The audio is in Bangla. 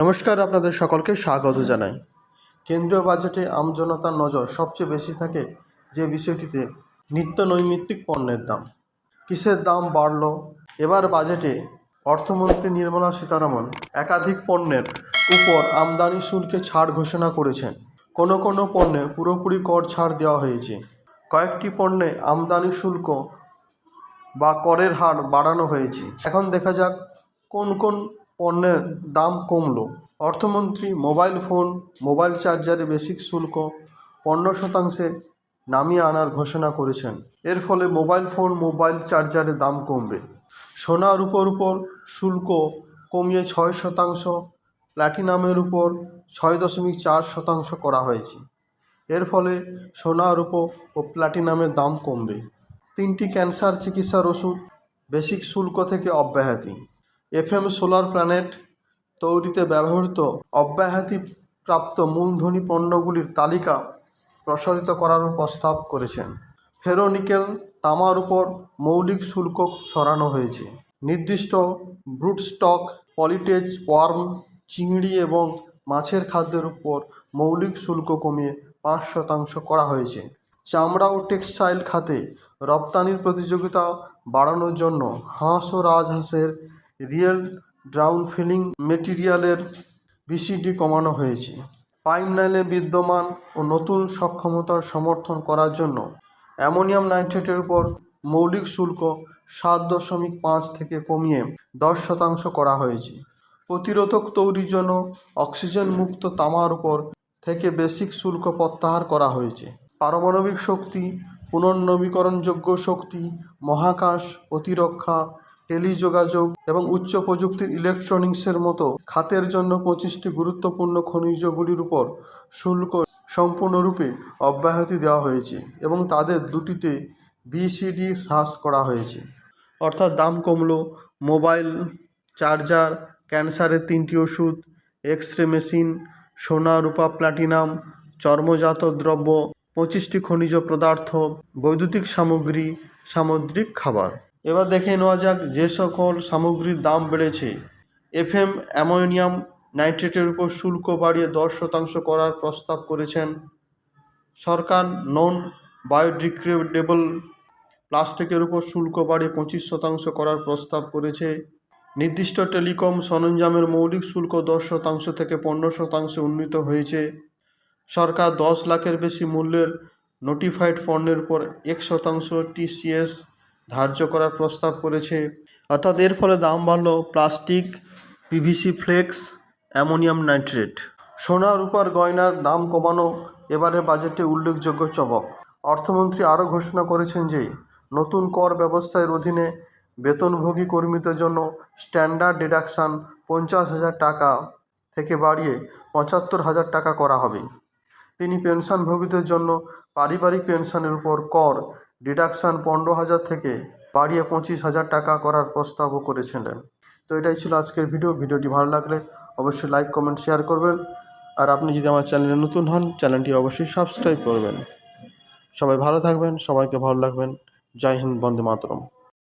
নমস্কার, আপনাদের সকলকে স্বাগত জানাই। কেন্দ্রীয় বাজেটে আমজনতার নজর সবচেয়ে বেশি থাকে যে বিষয়টিতে নিত্য নৈমিত্তিক পণ্যের দাম। কিসের দাম বাড়ল? এবার বাজেটে অর্থমন্ত্রী নির্মলা সীতারামন একাধিক পণ্যের উপর আমদানি শুল্কে ছাড় ঘোষণা করেছেন। কোনো কোনো পণ্যে পুরোপুরি কর ছাড় দেওয়া হয়েছে। কয়েকটি পণ্যে আমদানি শুল্ক বা করের হার বাড়ানো হয়েছে। এখন দেখা যাক কোন কোন পণ্যের দাম কমলো। অর্থমন্ত্রী মোবাইল ফোন, মোবাইল চার্জারে বেসিক শুল্ক পনেরো শতাংশে নামিয়ে আনার ঘোষণা করেছেন। এর ফলে মোবাইল ফোন, মোবাইল চার্জারের দাম কমবে। সোনার উপর উপর শুল্ক কমিয়ে ছয় শতাংশ প্ল্যাটিনামের উপর ছয় দশমিক চার শতাংশ করা হয়েছে। এর ফলে সোনার উপর ও প্ল্যাটিনামের দাম কমবে। তিনটি ক্যান্সার চিকিৎসার ওষুধ বেসিক শুল্ক থেকে অব্যাহতি। এফএম সোলার প্ল্যানেট তৈরিতে ব্যবহৃত অব্যাহতি প্রাপ্ত মূলধনী পণ্যগুলির তালিকা প্রসারিত করারও প্রস্তাব করেছেন। ফেরোনিকেল তামার উপর মৌলিক শুল্ক সরানো হয়েছে। নির্দিষ্ট ব্রুট স্টক পলিটেজ, ওয়ার্ম, চিংড়ি এবং মাছের খাদ্যের উপর মৌলিক শুল্ক কমিয়ে পাঁচ শতাংশ করা হয়েছে। চামড়া ও টেক্সটাইল খাতে রপ্তানির প্রতিযোগিতা বাড়ানোর জন্য হাঁস ও রাজহাঁসের রিয়েল ড্রাউন ফিলিং মেটেরিয়ালের বিসিডি কমানো হয়েছে। পাইপলাইনে বিদ্যমান ও নতুন সক্ষমতার সমর্থন করার জন্য অ্যামোনিয়াম নাইট্রেটের উপর মৌলিক শুল্ক সাত দশমিক পাঁচ থেকে কমিয়ে দশ শতাংশ করা হয়েছে। প্রতিরোধক তৈরির জন্য অক্সিজেন মুক্ত তামার উপর থেকে বেসিক শুল্ক প্রত্যাহার করা হয়েছে। পারমাণবিক শক্তি, পুনর্নবীকরণযোগ্য শক্তি, মহাকাশ প্রতিরক্ষা টেলিযোগাযোগ এবং উচ্চ প্রযুক্তির ইলেকট্রনিক্সের মতো খাতের জন্য পঁচিশটি গুরুত্বপূর্ণ খনিজগুলির উপর শুল্ক সম্পূর্ণরূপে অব্যাহতি দেওয়া হয়েছে এবং তাদের দুটিতে বিসিডি হ্রাস করা হয়েছে। অর্থাৎ দাম কমলো, মোবাইল চার্জার, ক্যান্সারের তিনটি ওষুধ এক্স রে মেশিন, সোনা, রূপা, প্ল্যাটিনাম, চর্মজাত দ্রব্য, পঁচিশটি খনিজ পদার্থ, বৈদ্যুতিক সামগ্রী, সামুদ্রিক খাবার। এবার দেখে নেওয়া যাক যে সকল সামগ্রীর দাম বেড়েছে। এফএম অ্যামোনিয়াম নাইট্রেটের উপর শুল্ক বাড়িয়ে দশ শতাংশ করার প্রস্তাব করেছেন সরকার। নন বায়োডিগ্রেডেবল প্লাস্টিকের উপর শুল্ক বাড়িয়ে পঁচিশ শতাংশ করার প্রস্তাব করেছে। নির্দিষ্ট টেলিকম সরঞ্জামের মৌলিক শুল্ক দশ শতাংশ থেকে পনেরো শতাংশে উন্নীত হয়েছে। সরকার দশ লাখের বেশি মূল্যের নোটিফাইড পণ্যের উপর এক শতাংশ টিসিএস ধার্য করার প্রস্তাব করেছে। অর্থাৎ এর ফলে দাম বাড়ল plastic, PVC flex, ammonium nitrate. সোনা রূপার গয়নার দাম কমানো এবারের বাজেটে উল্লেখযোগ্য চমক। অর্থমন্ত্রী আরও ঘোষণা করেছেন যে, নতুন কর ব্যবস্থার অধীনে বেতনভোগী কর্মীদের জন্য স্ট্যান্ডার্ড ডিডাকশান পঞ্চাশ হাজার টাকা থেকে বাড়িয়ে পঁচাত্তর হাজার টাকা করা হবে। তিনি পেনশনভোগীদের জন্য পারিবারিক পেনশনের উপর কর ডিডাকশান পনেরো হাজার থেকে বাড়িয়ে পঁচিশ হাজার টাকা করার প্রস্তাবও করেছিলেন। তো এটাই ছিল আজকের ভিডিও। ভিডিওটি ভালো লাগলে অবশ্যই লাইক, কমেন্ট, শেয়ার করবেন। আর আপনি যদি আমার চ্যানেলে নতুন হন, চ্যানেলটি অবশ্যই সাবস্ক্রাইব করবেন। সবাই ভালো থাকবেন, সবাইকে ভালো লাগবেন জয় হিন্দ, বন্দে মাতরম।